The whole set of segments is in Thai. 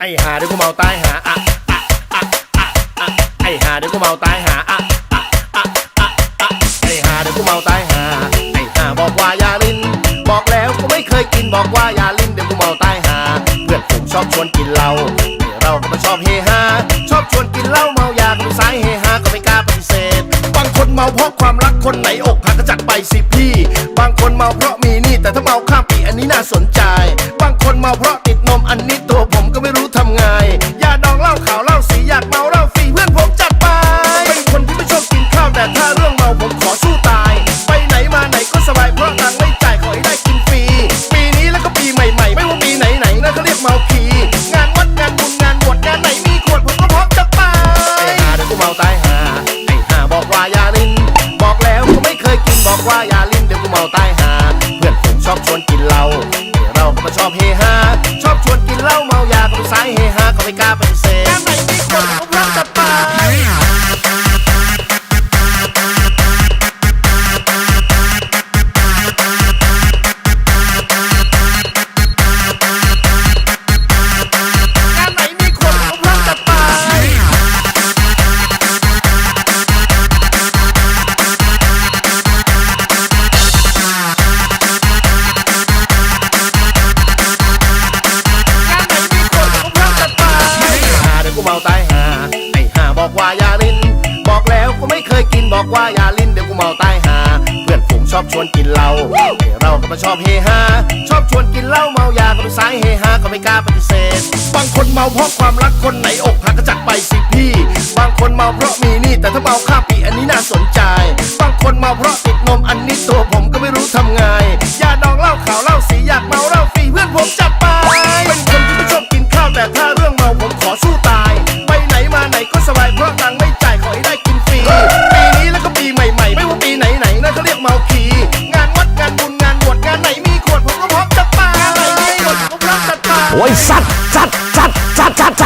ไอ้หาเดี๋ยวกูเมาตายหาอะอะอะอะอะไอ้หาเดี๋ยวกูเมาตายหาอะอะอะอะอะไอ้หาเดี๋ยวกูเมาตายหา ไอ้หาบอกว่าอย่าลิ้น บอกแล้วกูไม่เคยกินบอกว่าอย่าลิ้นเดี๋ยวกูเมาตายหา เพื่อนฝูงชอบชวนกินเหล้าไอเราก็มาชอบเฮฮาชอบชวนกินเหล้าเมายาก็เป็นสายเฮฮาก็ไม่กล้าปฏิเสธบางคนเมาเพราะความรักคนไหนอกหักก็จัดไปสิพี่ บางคนเมาเพราะมีหนี่แต่ถ้าเมาข้ามปีอันนี้น่าสนใจ คนเมาเพราะติดนมอันนี้ตัวผมก็ไม่รู้ทำไงยาดองเหล้าขาวเหล้าสีอยากเมาเหล้าฟรีเพื่อนผมจัดไปเป็นคนที่ไม่ชอบกินข้าวแต่ถ้าเรื่องเมาผมขอสู้ตาย ไปไหนมาไหนก็สบายเพราะตังค์ไม่จ่ายขอให้ได้กินฟรีปีนี้แล้วก็ปีใหม่ ๆ ไม่ว่าปีไหนไหนๆนั่นเขาเรียกเมาคีงานวัดงานบุญงานบวชงานไหนมีขวดผมก็พร้อมจะไปไอ้หาเดี๋ยวกูเมาตายหาไอ้หาบอกว่าอย่าลิ้นบอกแล้วกูไม่เคยกินบอกว่าอย่าลิ้นเดี๋ยวกูเมาตายหาเพื่อนฝูงชอบชวนกินเหล้า มาชอบเฮฮาชอบชวนกินเหล้าเมายาก็ไปสายเฮฮาก็ไม่กล้าปฏิเสธแต่ไหนมีขวดผมก็พร้อมจะไป ตายหาไอ้หาบอกว่าอย่าลิ้นบอกแล้วกูไม่เคยกินบอกว่าอย่าลิ้นเดี๋ยวกูเมาตายหา เพื่อนฝูงชอบชวนกินเหล้าไอ้เราก็มาชอบเฮฮาชอบชวนกินเหล้าเมายาก็เป็นสายเฮฮาก็ไม่กล้าปฏิเสธบางคนเมาเพราะความรักคนไหนอกหักก็จัดไปสิพี่ บางคนเมาเพราะมีหนี่แต่ถ้าเมาข้ามปีอันนี้น่าสนใจ บางคนเมาเพราะติดนมอันนี้ตัวผมก็ไม่รู้ทำไง โอ้ยสัตว์สัตว์สัตว์สัตว์สัตว์ส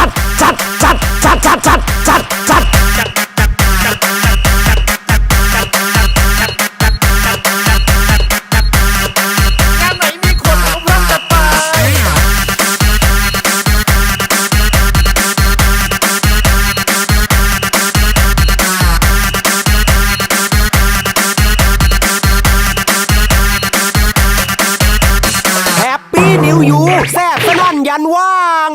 ัตว์สัตว์ ยันว่าง